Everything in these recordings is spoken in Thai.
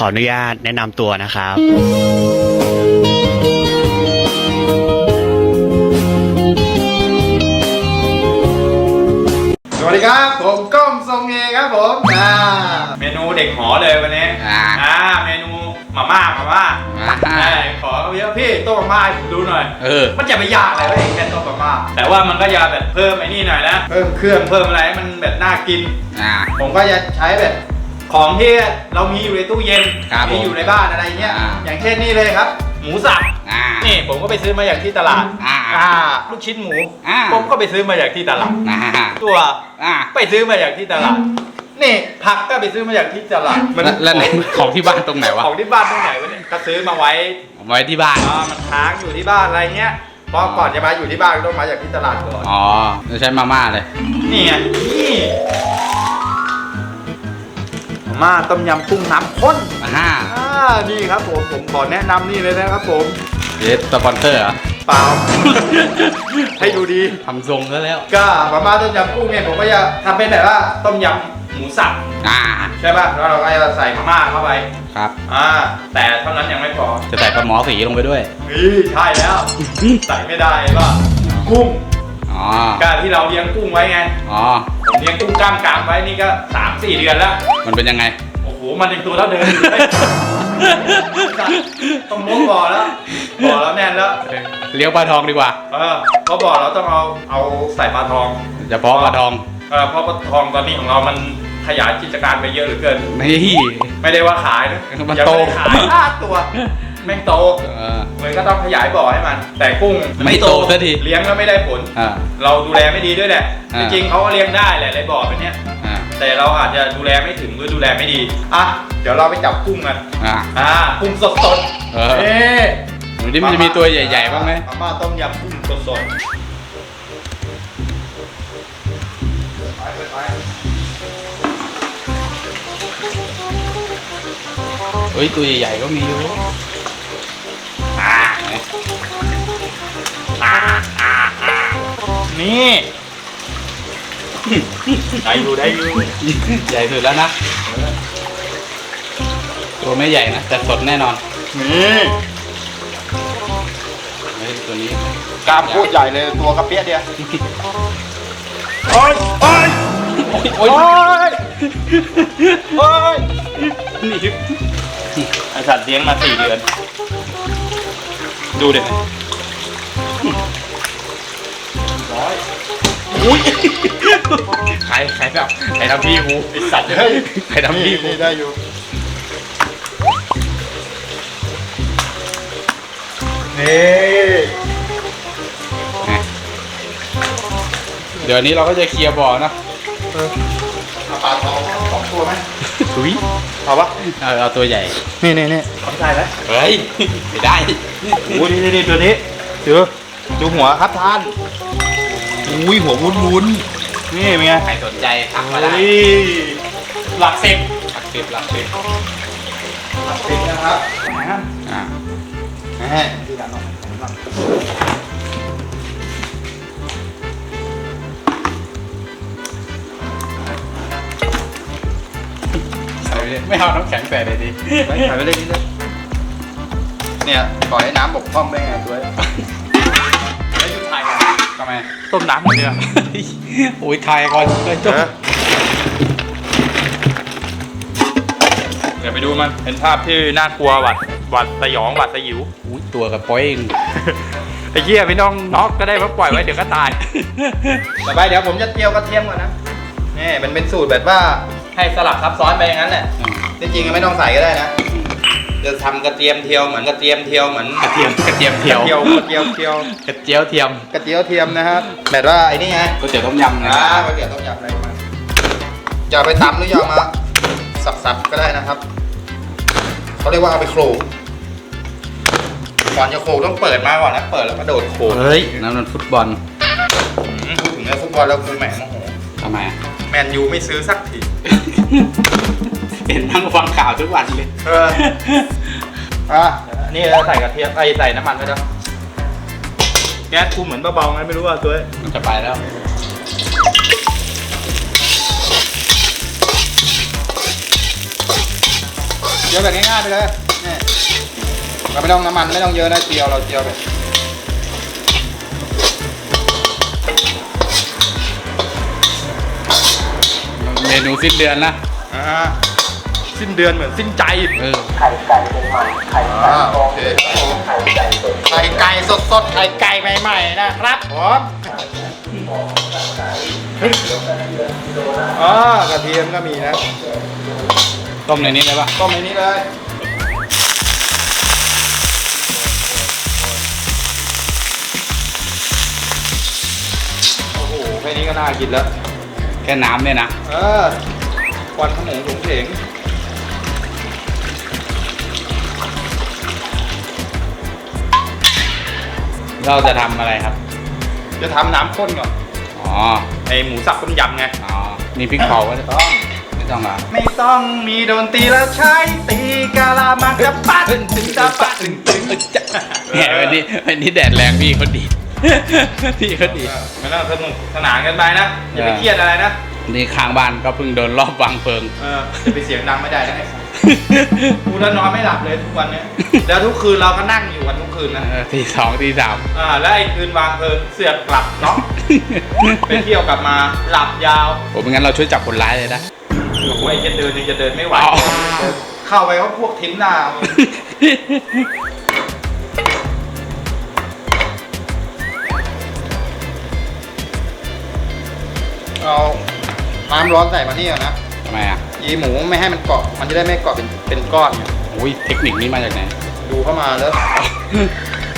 ขออนุญาตแนะนำตัวนะครับ สวัสดีครับ ผมก้องทรงเงครับผมอ่าเมนูเด็กหอเลยวันนี้อ่า อ่าเมนูมาม่ามาม่าอ่าใช่ขอเยอะพี่ต้มมาม่าให้ผมดูหน่อย เออ มันจะไม่ยากอะไรเว้ยแค่ต้มมาม่าแต่ว่ามันก็จะแบบเพิ่มไอ้นี่หน่อยนะ เพิ่มเครื่องเพิ่มอะไรให้มันแบบน่ากิน อ่า ผมก็จะใช้แบบ ของที่เรามีอยู่ในตู้เย็นครับมีอยู่ในบ้านอะไรเงี้ย อ่า อย่างเช่นนี่เลยครับ หมูสับ อ่า นี่ผมก็ไปซื้อมาจากที่ตลาดอ่าลูกชิ้นหมู อ่า ผมก็ไปซื้อมาจากที่ตลาด อ่าตัวอ่าไปซื้อมาจากที่ตลาด นี่ผักก็ไปซื้อมาจากที่ตลาดแล้วแล้วไหนของที่บ้านตรงไหนวะของที่บ้านตรงไหนวะเนี่ย ก็ซื้อมาไว้เอาไว้ที่บ้าน อ่ามันค้างอยู่ที่บ้านอะไรเงี้ยเพราะก่อนจะมาอยู่ที่บ้านก็ต้องมาจากที่ตลาดก่อน อ๋อจะใช้มาม่าเลย นี่ไงนี่ มาม่าต้มยำกุ้งน้ำข้นอ่าอ่านี่ครับผมผมขอแนะนำนี่เลยนะครับผมเดสสปอนเซอร์เหรอเปล่า ให้ดูดี ทำทรงแล้วแล้ว ก็มาม่าต้มยำกุ้งเนี่ยผมก็จะทำเป็นแบบว่าต้มยำหมูสับอ่า ใช่ป่ะแล้วเราก็จะใส่มาม่าเข้าไปครับ อ่าแต่เท่านั้นยังไม่พอจะใส่ปลาหมอสีลงไปด้วย นี่ใช่แล้วใส่ไม่ได้ป่ะกุ้งอ๋อ การที่เราเลี้ยงกุ้งไว้ไง อ๋อ ผมเลี้ยงกุ้งกล้ามกรามไว้นี่ก็สามสี่เดือนแล้ว มันเป็นยังไง โอ้โห มันเป็นตัวเท่าเดิมอยู่เลยต้องมุกบ่อแล้วบ่อแล้วแน่นแล้ว เลี้ยวปลาทองดีกว่าเออเพราะบ่อเราต้องเอาเอาใส่ปลาทองจะเพาะปลาทองเออเพราะปลาทองตอนนี้ของเรามันขยายกิจการไปเยอะเหลือเกิน นี่ ไม่ได้ว่าขายนะมันยังโต ไม่ได้ขายห้าตัว แม่งโตเออ เลยก็ต้องขยายบ่อให้มัน แต่กุ้งไม่โตสักทีเลี้ยงแล้วไม่ได้ผล อ่า เราดูแลไม่ดีด้วยแหละ อ่า จริงๆเขาก็เลี้ยงได้แหละในบ่อแบบเนี้ย อ่าแต่เราอาจจะดูแลไม่ถึงหรือดูแลไม่ดีอะเดี๋ยวเราไปจับกุ้งกันอ่า อ่ากุ้งสดสดเออเอ๊ะดูดิมันจะมีตัวใหญ่ๆบ้างไหมมาม่าต้มยำกุ้งสดสดไปไปไปเฮ้ยตัวใหญ่ๆก็มีอยู่อ่า นี่ได้อยู่ได้อยู่ใหญ่สุดแล้วนะ ตัวไม่ใหญ่นะแต่สดแน่นอน นี่เฮ้ยตัวนี้กล้ามโคตรใหญ่เลยตัวกระเปี๊ยะเดียวโอ้ยโอ้ยโอ้ยโอ้โอ้ยยโอ้ยนี่ไอสัตว์เลี้ยงมาสี่เดือน ดูเด็กร้อยอุ้ยใครใครแบบใครทำพี่กูไอสัตว์เฮ้ยใครทำพี่กูนี่ได้อยู่นี่เดี๋ยวนี้เราก็จะเคลียร์บ่อนะเอาปลาทองสองตัวไหม ถุยเอาปะเอาเอาตัวใหญ่นี่นี่นี่ขอใส่ไหมเฮ้ยไม่ได้โอ้ยนี่นี่นี่ตัวนี้ดูดูหัวครับท่านอุ้ยหัววุ้นวุ้นๆนี่เป็นไงใครสนใจทักมาได้โอ้ยหลักสิบหลักสิบหลักสิบหลักสิบนะครับอ่าแหมที่ด้านนอก เลยไม่เอาน้ำแข็งใส่เลยดิไม่ใส่ไปเลยนี่เลยเนี่ยปล่อยให้น้ำบกพร่องได้ไงตัวแล้วหยุดถ่ายกันทำไมต้มน้ำหมดเลยอะโอ้ยทายก่อนเลยจบเดี๋ยวไปดูมันเป็นภาพที่น่ากลัวหวัดหวัดสยองหวัดสยิวอุ้ยตัวกับป้อยเองไอ้เหี้ยพี่น้องน็อกก็ได้มาปล่อยไว้เดี๋ยวก็ตายต่อไปเดี๋ยวผมจะเจียวกระเทียมก่อนนะนี่มันเป็นสูตรแบบว่า ให้สลับซับซ้อนไปอย่างนั้นแหละจริงๆไม่ต้องใส่ก็ได้นะจะทำกระเทียมเทียวเหมือนกระเทียมเทียวเหมือนกระเทียมกระเทียมเทียวเทียวกระเทียมเทียวกระเจียวเทียมกระเทียวเทียมนะครับแบบว่าไอ้นี่ไงก๋วยเตี๋ยวต้มยำนะอ่าก๋วยเตี๋ยวต้มยำอะไรประมาณจะเอาไปตำหรือจะเอามาสับๆก็ได้นะครับเขาเรียกว่าเอาไปโขลกก่อนจะโขลกต้องเปิดมาก่อนนะเปิดแล้วกระโดดโขลกเฮ้ยนั่นมันฟุตบอลอืมพูดถึงเรื่องฟุตบอลแล้วกูแหมโมโหทำไมอะแม นยูไม่ซื้อสักที เห็นนั่งฟังข่าวทุกวันเลย เออ อะ นี่เราใส่กระเทียมไอ้ใส่น้ำมันไปแล้วแก๊สกูเหมือนเบาๆไงไม่รู้ว่าตัวมันจะไปแล้วนเจียวแบบง่ายๆไปเลยนี่เราไม่ต้องน้ำมันไม่ต้องเยอะนะเจียวเราเจียวแบบ เมนูสิ้นเดือนนะอ่าสิ้นเดือนเหมือนสิ้นใจเอออ่าโอเคครับผมไข่ไก่สดๆไข่ไก่ใหม่ๆนะครับผมอ๋อกระเทียมก็มีนะต้มในนี้เลยปะต้มในนี้เลยโอ้โหแค่นี้ก็น่ากินแล้วแค่น้ำเนี่ยนะเออควันขโมงถุงเถงเราจะทำอะไรครับ จะทำน้ำข้นก่อนอ๋อไอหมูสับต้มยำไงอ๋อมีพริกเผาก็จะต้องไม่ต้องเหรอไม่ต้องมีโดนตรีแล้วใช้ตีกาลามังกับปัดตึงตึงตาปัดตึงตึงเนี่ยวันนี้วันนี้แดดแรงพี่เขาดีด พี่เขาดีดไม่ต้องสนุกสนานกันไปนะ อย่าไปเครียดอะไรนะนี่ข้างบ้านก็เพิ่งโดนรอบวางเพลิงเออจะไปเสียงดังไม่ได้นะไอ้สัสกูแล้วนอนไม่หลับเลยทุกวันเนี้ยแล้วทุกคืนเราก็นั่งอยู่กันทุกคืนนะเออตีสองตีสามอ่าแล้วไอ้คืนวางเพลิงเสือกกลับเนาะไปเที่ยวกลับมาหลับยาวผมไม่งั้นเราช่วยจับคนร้ายเลยนะโอ้ยจะเดินยังจะเดินไม่ไหวอ๋อเข้าไปเขาพวกทิ้งหน้า เอาเอาน้ำร้อนใส่มานี่ก่อนนะทำไมอะยีหมูไม่ให้มันเกาะ มันจะได้ไม่เกาะเป็นเป็นก้อนไงอุ้ยเทคนิคนี้มาจากไหน ดูเข้ามาแล้ว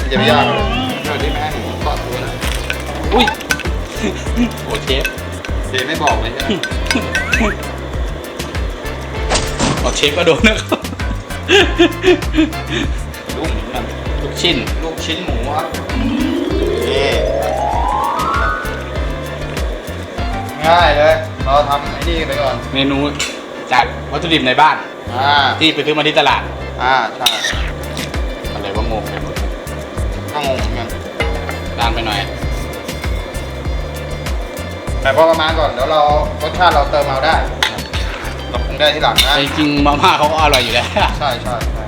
มันจะไม่ยากเลยเดี๋ยวนี้ไม่ให้หมูเกาะตัวนะอุ้ยโอ้เชฟเดยวไม่บอกเลยใช่ไหมโอ้เชฟก็โดนนะครับลูกหมูมันลูกชิ้น ลูกชิ้นหมูครับนี่ ง่ายเลย เราทำไอ้นี่ไปก่อน เมนูจากวัตถุดิบในบ้าน อ่า ที่ไปซื้อมาที่ตลาด อ่า ใช่ อะไรว่างงไปหมดก็งงเหมือนกันนานไปหน่อย แต่พอประมาณก่อน เดี๋ยวเรารสชาติเราเติมเอาได้เราปรุงได้ที่หลังนะแต่จริงๆมาม่าเขาก็อร่อยอยู่แล้ว ใช่ใช่ใช่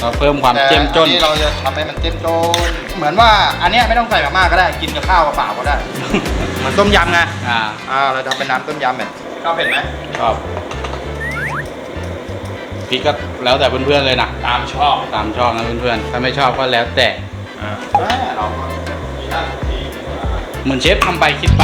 เราเพิ่มความแต่เจ้มจนอันนี้เราจะทำให้มันเจ้มจน เหมือนว่าอันเนี้ยไม่ต้องใส่มากๆก็ได้ กินกับข้าวเปล่าๆก็ได้ เหมือนต้มยำไง อ่าอ่า เราทำเป็นน้ำต้มยำแบบชอบเผ็ดไหมชอบพริกก็แล้วแต่เพื่อนๆเลยนะตามชอบตามชอบนะเพื่อนๆถ้าไม่ชอบก็แล้วแต่อ่าเราก็มีหน้าที่เหมือนเชฟทำไปคิดไป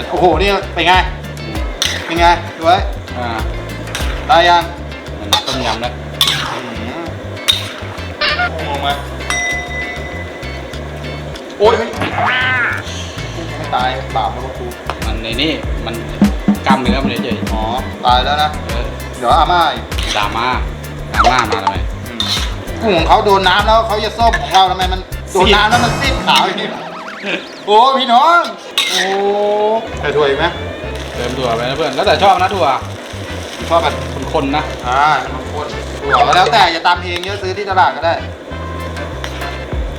ไปเยอะเนี่ยแบบโอ้โห นี่เป็นไง เป็นไงดูไว้อ่าได้ยังเหมือนต้มยำแล้วงงไหมโอ้ยไม่ตายบาปมาครูมันในนี่มันกล้ามเนื้อมันเฉยอ๋อ ตายแล้วนะๆเออเดี๋ยวอาม่าอีกดราม่าดราม่ามาทำไมอืมกุ้งของเขาโดนน้ำแล้วเขาจะส้มของเราทำไมมันโดนน้ำแล้วมันซีดขาวอย่างนี้ โอ้พี่น้องโอ้ใส่ถ้วยอีกไหมเติมถั่วไปนะเพื่อนแล้วแต่ชอบนะถั่วผมชอบแบบคนๆนะอ่าน้ำข้นถั่วก็แล้วแต่จะตำเองเยอะซื้อที่ตลาดก็ได้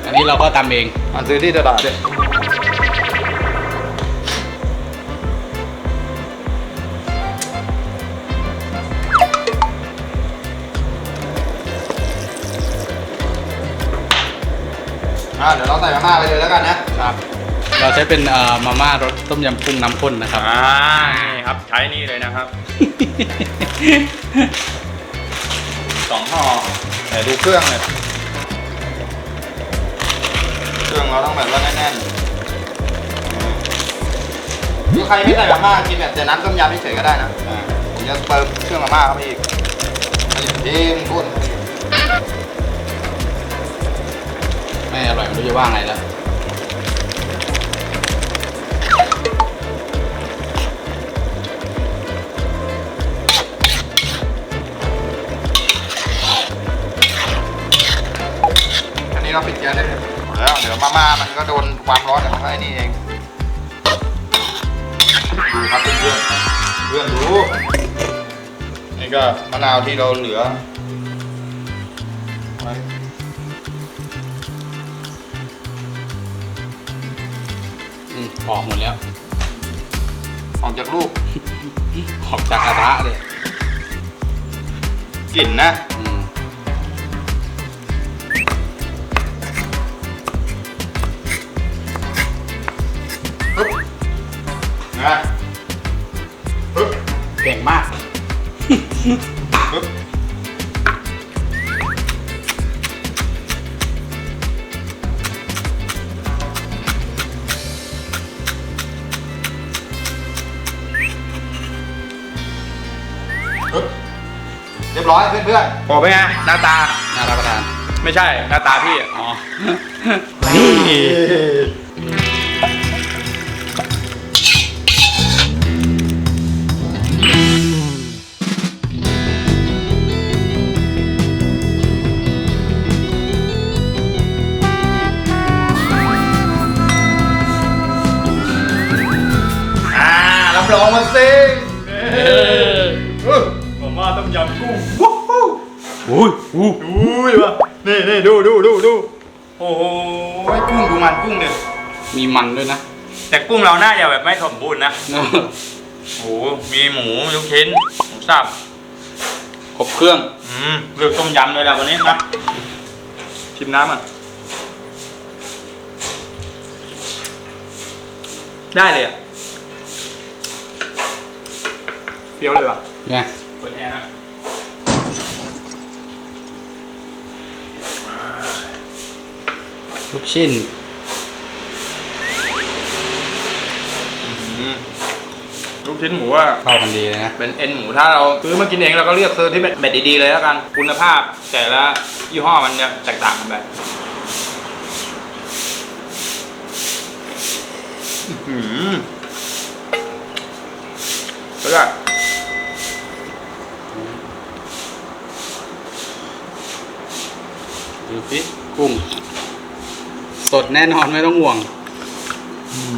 อันนี้เราก็ทำเองมันซื้อที่ตลาดเลยอ่าเดี๋ยวเราใส่มาม่าไปเลยแล้วกันนะครับ เราใช้เป็นเอ่อมาม่ารสต้มยำกุ้งน้ำข้นนะครับ อ่านี่ครับใช้นี่เลยนะครับสองห่อแต่ดูเครื่องเลยเครื่องเราต้องแบบว่าแน่นๆคือใครไม่ใส่มาม่ากินแบบแต่น้ำต้มยำเฉยๆก็ได้นะอ่าผมจะเติมเครื่องมาม่าเข้าไปอีกมันจะเด้งข้นไม่อร่อยไม่รู้จะว่าไงแล้วี้เราปิดแก๊สได้เลยแล้วเดี๋ยวมาม่ามันก็โดนความร้อนจากข้างในนี่เอง ดูครับเพื่อนเพื่อนดูนี่ก็มะนาวที่เราเหลืออืมออกหมดแล้ว ออกจากลูก ออกจากกระทะเลยกลิ่นนะอื เรียบร้อยเพื่อนๆบอกไปไงหน้าตาน่ารับประทาน ไม่ใช่หน้าตาพี่อะอ๋ออ่ารับรองมาสิ ผมว่าต้มยำกุ้งวู้ฮู้อุ้ยอู้อุ้ยวะนี่นี่ดูดูดูดูโอ้โหโอ้ยกุ้งดูมันกุ้งเด็ดมีมันด้วยนะ แต่กุ้งเราน่าจะแบบไม่สมบูรณ์นะเนอะโอ้โหมีหมูลูกชิ้นหมูสับครบเครื่อง อืมเลือกต้มยำเลยแหละวันนี้นะชิมน้ำอะ ได้เลยอะเปรี้ยวเลยว่ะไง เปิดแอร์นะลูกชิ้นอืมลูกชิ้นหมูว่า เข้ากันดีเลยนะ เป็นเอ็นหมูถ้าเราซื้อมากินเองเราก็เลือกซื้อที่เป็นเบ็ดดีๆเลยแล้วกัน คุณภาพแต่ละยี่ห้อมันจะแตกต่างกันไปอืมแล้วก็ ดูสิกุ้ง สดแน่นอนไม่ต้องห่วงอืม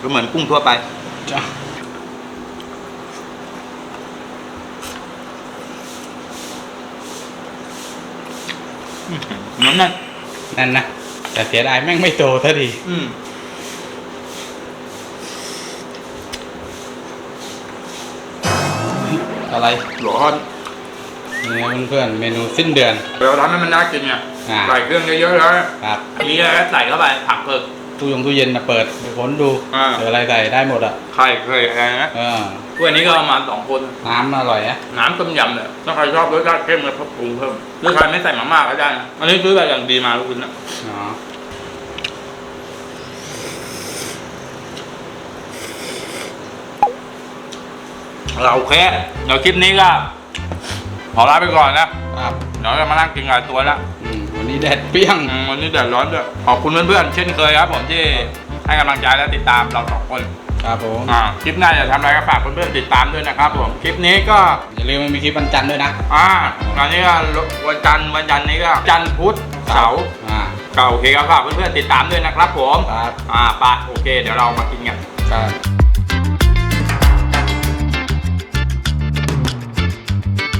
ก็เหมือนกุ้งทั่วไปจ้ะน้ำนั่นนั่นนะแต่เสียดายแม่งไม่โตสักทีอืม อะไรร้อนนี่นะเพื่อนๆเมนูสิ้นเดือน เราทำให้มันน่ากินไงอ่า ใส่เครื่องเยอะๆแล้ว ครับมีอะไรก็ใส่เข้าไปผักเผือก ตู้ยงตู้เย็นนะเปิดไปค้นดูอ่า เจออะไรใส่ได้หมดอะไข่เคยอะไรนะเออถ้วยนี้ก็ประมาณสองคน น้ำอร่อยนะน้ำต้มยำเลยถ้าใครชอบรสชาติเข้มก็เพิ่มปรุงเพิ่มหรือใครไม่ใส่มาม่าก็ได้นะอันนี้ซื้อแบบอย่างดีมาลูกคุณนะอ๋อ เราโอเคเดี๋ยวคลิปนี้ก็ขอลาไปก่อนนะครับเดี๋ยวจะมานั่งกินหลายตัวแล้วอืมวันนี้แดดเปรี้ยงอืมวันนี้แดดร้อนด้วยขอบคุณเพื่อนๆเช่นเคยครับ ผมที่ให้กำลังใจและติดตามเราสองคนครับผมอ่าคลิปหน้าจะทำอะไรก็ฝากเพื่อนๆติดตามด้วยนะครับผมคลิปนี้ก็อย่าลืมมันมีคลิปวันจันทร์ด้วยนะอ่าตอนนี้ก็วันจันทร์วันจันทร์นี้ก็จันทร์พุธเสาร์อ่าก็โอเคครับฝากเพื่อนๆติดตามด้วยนะครับผมครับอ่าไปโอเค เดี๋ยวเรามากินกันครับ